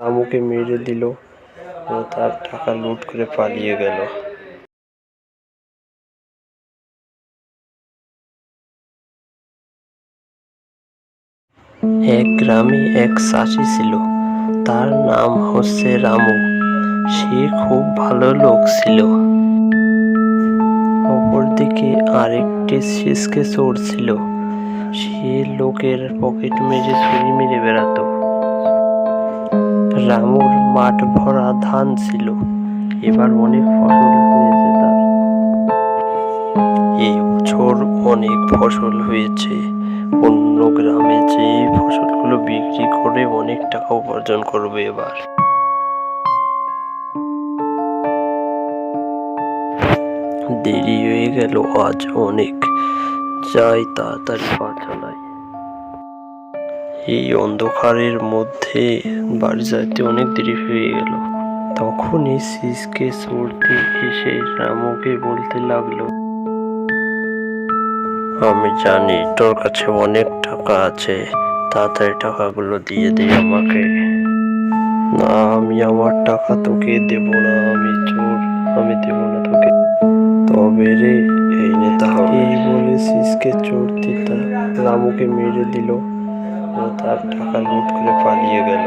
রামুকে মেরে দিল ও তার টাকা লুট করে পালিয়ে গেল। এক গ্রামে এক চাষি ছিল। তার নাম হচ্ছে রামু। সে খুব ভালো লোক ছিল। অপরদিকে আরেকটি সিসকে চোর ছিল। সে লোকের পকেট মেরে চুরি মেরে বেড়াতো। রামুর মাঠ ভরা ধান ছিল। এবার অনেক ফসল হয়েছে তার। এই বছর অনেক ফসল হয়েছে। অন্য গ্রামে যে ফসলগুলো বিক্রি করে অনেক টাকা উপার্জন করবে এবার। দেরি হয়ে গেল, আজ অনেক। যাই তাড়াতাড়ি পা এই অন্ধকারের মধ্যে বাড়ি যাইতে অনেক দেরি হয়ে গেল। তখনই সিসকে চড়তে এসে রামুকে বলতে লাগল, আমি জানি তোর কাছে অনেক টাকা আছে, তাড়াতাড়ি টাকাগুলো দিয়ে দে আমাকে। না, আমি আমার টাকা তোকে দেব না, আমি চোর, আমি দেব না তোকে। তবে রে, এই নেতা এই বলে সিসকে চোর দিতা রামুকে মেরে দিল। ও তার টাকা লুট করে পালিয়ে গেল